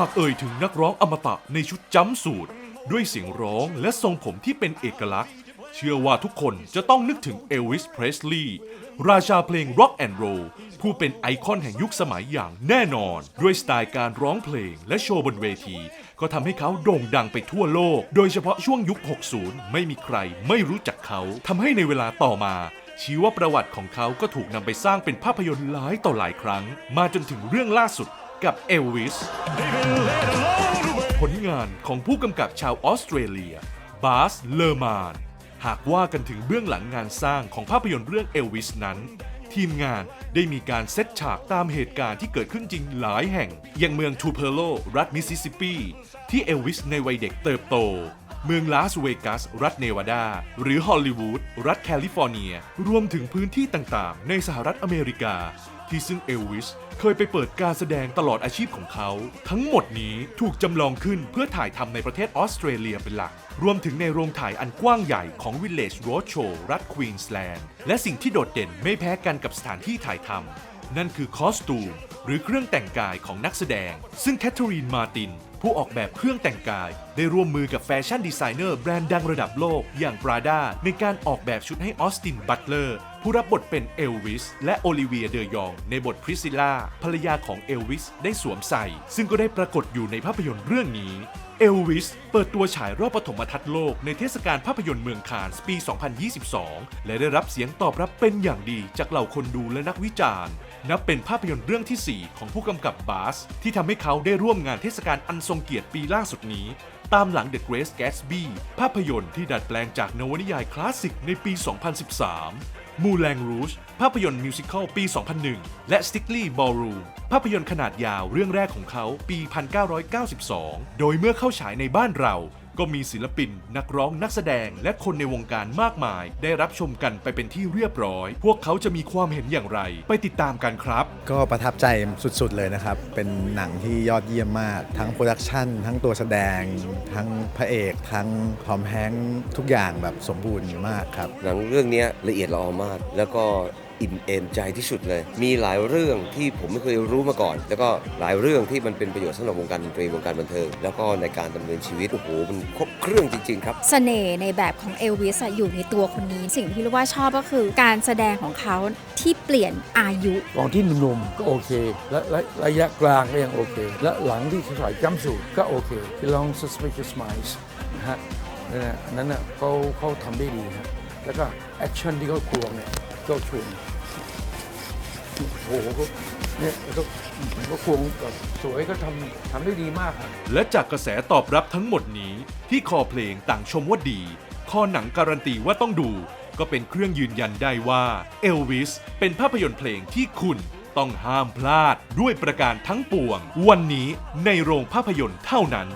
หากเอ่ยถึงนักร้องอมตะในชุดจ้ำสูตร ด้วยเสียงร้องและทรงผมที่เป็นเอกลักษณ์ เชื่อว่าทุกคนจะต้องนึกถึงเอลวิสเพรสลีย์ราชาเพลงร็อกแอนด์โรลผู้เป็นไอคอนแห่งยุคสมัยอย่างแน่นอน ด้วยสไตล์การร้องเพลงและโชว์บนเวที ก็ทำให้เขาโด่งดังไปทั่วโลก โดยเฉพาะช่วงยุค 60 ไม่มีใครไม่รู้จักเขาทำให้ในเวลาต่อมาชีวประวัติของเขาก็ถูกนำไปสร้างเป็นภาพยนตร์หลายต่อหลายครั้ง มาจนถึงเรื่องล่าสุด กับเอลวิส ผลงานของผู้กำกับชาวออสเตรเลีย บาส เลอร์มาน หากว่ากันถึงเบื้องหลังงานสร้างของภาพยนตร์เรื่องเอลวิสนั้น ทีมงานได้มีการเซตฉากตามเหตุการณ์ที่เกิดขึ้นจริงหลายแห่ง อย่างเมืองทูเพโล รัฐมิสซิสซิปปี ที่เอลวิสในวัยเด็กเติบโตเมืองลาสเวกัส รัฐเนวาดา หรือฮอลลีวูด รัฐแคลิฟอร์เนีย รวมถึงพื้นที่ต่างๆ ในสหรัฐอเมริกา ที่ซึ่งเอลวิสเคยไปเปิดการแสดงตลอดอาชีพของเขา ทั้งหมดนี้ถูกจำลองขึ้นเพื่อถ่ายทำในประเทศออสเตรเลียเป็นหลัก รวมถึงในโรงถ่ายอันกว้างใหญ่ของ Village Roadshow รัฐควีนสแลนด์และสิ่งที่โดดเด่นไม่แพ้กันกับสถานที่ถ่ายทำนั่นคือคอสตูม หรือเครื่องแต่งกายของนักแสดง ซึ่งแคทเธอรีนมาตินผู้ออกแบบเครื่องแต่งกาย ได้ร่วมมือกับแฟชั่นดีไซเนอร์แบรนด์ดังระดับโลกอย่าง Prada ในการออกแบบชุดให้ออสตินบัตเลอร์ ผู้รับบทเป็นเอลวิส และโอลิเวียเดยอง ในบทพริซิล่าภรรยาของเอลวิสได้สวมใส่ ซึ่งก็ได้ปรากฏอยู่ในภาพยนตร์เรื่องนี้เอลวิสเปิดตัวฉายรอบปฐมทัศน์โลกในเทศกาลภาพยนตร์เมืองคานส์ปี 2022 และได้รับเสียงตอบรับเป็นอย่างดีจากเหล่าคนดูและนักวิจารณ์ นับเป็นภาพยนตร์เรื่องที่ 4 ของผู้กำกับบาส ที่ทำให้เขาได้ร่วมงานเทศกาลอันทรงเกียรติปีล่าสุดนี้ ตามหลัง The Great Gatsby ภาพยนตร์ที่ดัดแปลงจากนวนิยายคลาสสิกในปี 2013 มูแลงรูชภาพยนตร์มิวสิควลปี 2001 และ s t i c k l y Ballroom ภาพยนตร์ขนาดยาวเรื่องแรกของเขาปี 1992 โดยเมื่อเข้าฉายในบ้านเรา ก็มีศิลปิน นักร้องนักแสดง และคนในวงการมากมาย ได้รับชมกันไปเป็นที่เรียบร้อย พวกเขาจะมีความเห็นอย่างไร ไปติดตามกันครับ ก็ประทับใจสุดๆเลยนะครับ เป็นหนังที่ยอดเยี่ยมมาก ทั้งโปรดักชันทั้งตัวแสดง ทั้งพระเอก ทั้งทอมแฮงค์ทุกอย่างแบบสมบูรณ์มากครับ หนังเรื่องเนี้ยละเอียดละออมาก แล้วก็ อิ่มเอมใจที่สุดเลย มีหลายเรื่องที่ผมไม่เคยรู้มาก่อน แล้วก็หลายเรื่องที่มันเป็นประโยชน์สำหรับวงการดนตรีวงการบันเทิง แล้วก็ในการดำเนินชีวิตโอ้โหมันครบเครื่องจริง ๆ ครับเสน่ห์ในแบบของเอลวิสอะอยู่ในตัวคนนี้ สิ่งที่รู้ว่าชอบก็คือการแสดงของเขาที่เปลี่ยนอายุตอนที่หนุ่มๆก็โอเค และและระยะกลางก็ยังโอเค และหลังที่ใส่จัมป์สูทก็โอเค Belong Suspicious Minds นะฮะนั่นน่ะอันนั้นน่ะเขาเขาทำได้ดีนะแล้วก็แอคชั่นที่เขาควงเนี่ยก็ชวน โอ้โหเขาเนี่ยเขาควงแบบสวยก็ทำทำได้ดีมากครับ และจากกระแสตอบรับทั้งหมดนี้ ที่คอเพลงต่างชมว่าดี คอหนังการันตีว่าต้องดู ก็เป็นเครื่องยืนยันได้ว่าเอลวิสเป็นภาพยนตร์เพลงที่คุณต้องห้ามพลาดด้วยประการทั้งปวง วันนี้ในโรงภาพยนตร์เท่านั้น